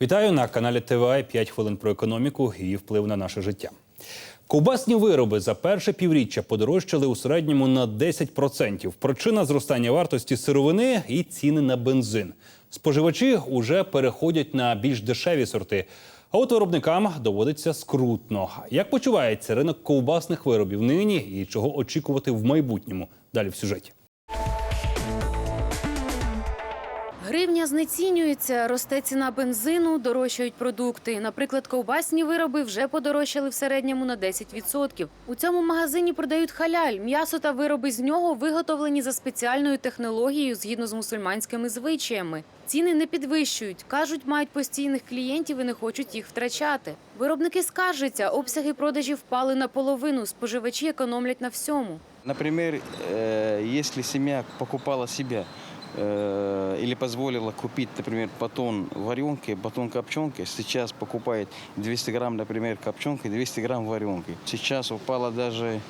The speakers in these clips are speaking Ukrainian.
Вітаю на каналі ТВА 5 хвилин про економіку і її вплив на наше життя. Ковбасні вироби за перше півріччя подорожчали у середньому на 10%. Причина зростання вартості сировини і ціни на бензин. Споживачі уже переходять на більш дешеві сорти. А от виробникам доводиться скрутно. Як почувається ринок ковбасних виробів нині і чого очікувати в майбутньому? Далі в сюжеті. Гривня знецінюється, росте ціна бензину, дорожчають продукти. Наприклад, ковбасні вироби вже подорожчали в середньому на 10%. У цьому магазині продають халяль. М'ясо та вироби з нього виготовлені за спеціальною технологією згідно з мусульманськими звичаями. Ціни не підвищують. Кажуть, мають постійних клієнтів і не хочуть їх втрачати. Виробники скаржаться, обсяги продажів впали наполовину. Споживачі економлять на всьому. Например, э, если семья покупала себе или позволила купить, например, батон варенки, батон копченки, сейчас покупает 200 грамм, например, копченки, 200 грамм варенки. Сейчас упала даже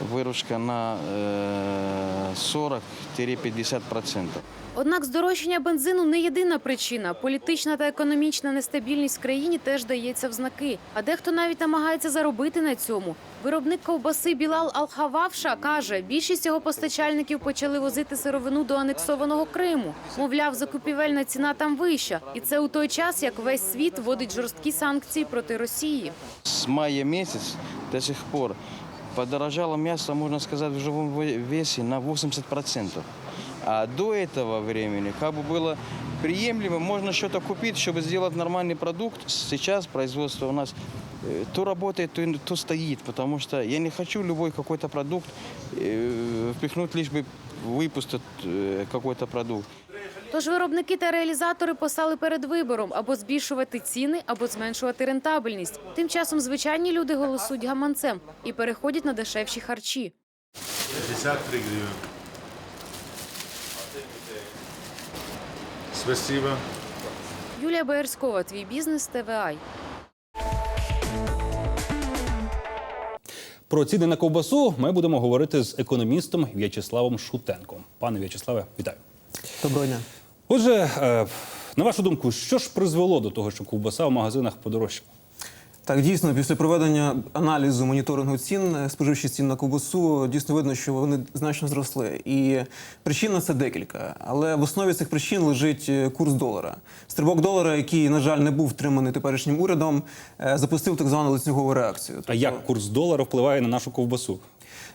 выручка на э, 40-50%. Однак здорожчання бензину не єдина причина. Політична та економічна нестабільність в країні теж дається в знаки. А дехто навіть намагається заробити на цьому. Виробник ковбаси Білал Алхававша каже, більшість його постачальників почали возити сировину до анексованого Криму. Мовляв, закупівельна ціна там вища, і це у той час, як весь світ вводить жорсткі санкції проти Росії. С мая месяц до сих пор подорожало мясо, можно сказать, в живом ве- весе на 80%. А до этого времени как бы было приемлемо, можно что-то купить, чтобы сделать нормальный продукт. Сейчас производство у нас э, то работает, то, и- то стоит, потому что я не хочу любой какой-то продукт э, впихнуть, лишь бы выпустят э, какой-то продукт. Тож виробники та реалізатори постали перед вибором або збільшувати ціни, або зменшувати рентабельність. Тим часом звичайні люди голосують гаманцем і переходять на дешевші харчі. 53 гривен. Спасибо. Юлія Боярськова, твій бізнес ТВАЙ. Про ціни на ковбасу ми будемо говорити з економістом В'ячеславом Шутенком. Пане В'ячеславе, вітаю. Доброго дня. Отже, е, на вашу думку, що ж призвело до того, що ковбаса в магазинах подорожчала? Так, дійсно, після проведення аналізу моніторингу цін, споживчі споживчих цін на ковбасу, дійсно видно, що вони значно зросли. І причин на це декілька. Але в основі цих причин лежить е, курс долара. Стрибок долара, який, на жаль, не був втриманий теперішнім урядом, е, запустив так звану лицьову реакцію. А як курс долара впливає на нашу ковбасу?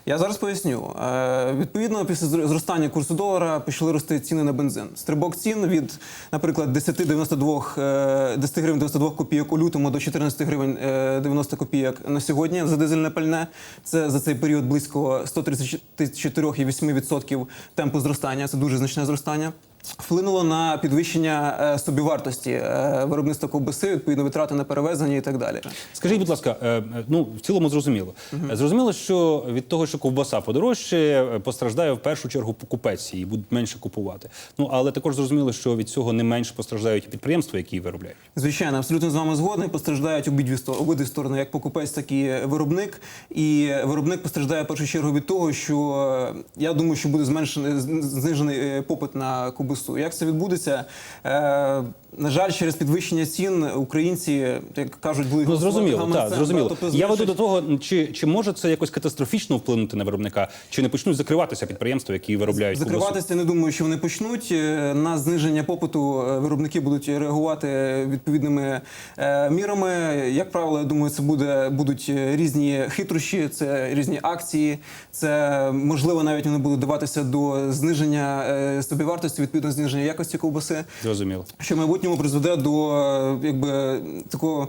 Я зараз поясню. Е, Відповідно, після зр- зростання курсу долара почали рости ціни на бензин. Стрибок цін від, наприклад, 10 92, 10 гривень 92 копійок у лютому до 14 гривень е, 90 копійок на сьогодні за дизельне пальне. Це за цей період близько 134,8% темпу зростання. Це дуже значне зростання. Вплинуло на підвищення е, собівартості е, виробництва ковбаси, відповідно витрати на перевезення і так далі. Скажіть, будь ласка, е, ну в цілому зрозуміло. Е, Зрозуміло, що від того, що ковбаса подорожчає, постраждає в першу чергу покупець і будуть менше купувати. Ну але також зрозуміло, що від цього не менше постраждають і підприємства, які її виробляють. Звичайно, абсолютно з вами згодний. Постраждають обидві обидві сторони, як покупець, так і виробник. І виробник постраждає в першу чергу від того, що я думаю, що буде зменшений знижений попит на ковбасу. Як це відбудеться? Е, на жаль, через підвищення цін українці, як кажуть, були Ну зрозуміло, так зрозуміло. тобто Я веду до того, чи, чи може це якось катастрофічно вплинути на виробника, чи не почнуть закриватися підприємства, які виробляють? Закриватися не думаю, що вони почнуть. Е, На зниження попиту е, виробники будуть реагувати відповідними е, мірами. Як правило, я думаю, це буде будуть різні хитрощі, це різні акції. Це можливо навіть вони будуть даватися до зниження собівартості, відповідно зниження якості ковбаси. Зрозуміло. Що в майбутньому призведе до е, якби такого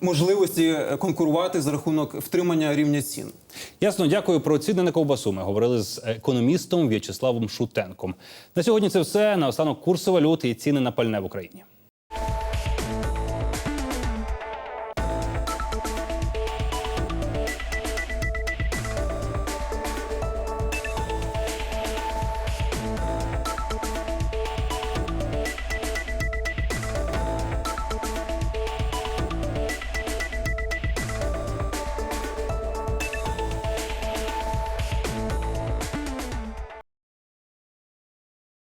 можливості конкурувати за рахунок втримання рівня цін. Ясно, дякую про ціни на ковбасу. Ми говорили з економістом В'ячеславом Шутенком. На сьогодні це все. Наостанок курси валют і ціни на пальне в Україні.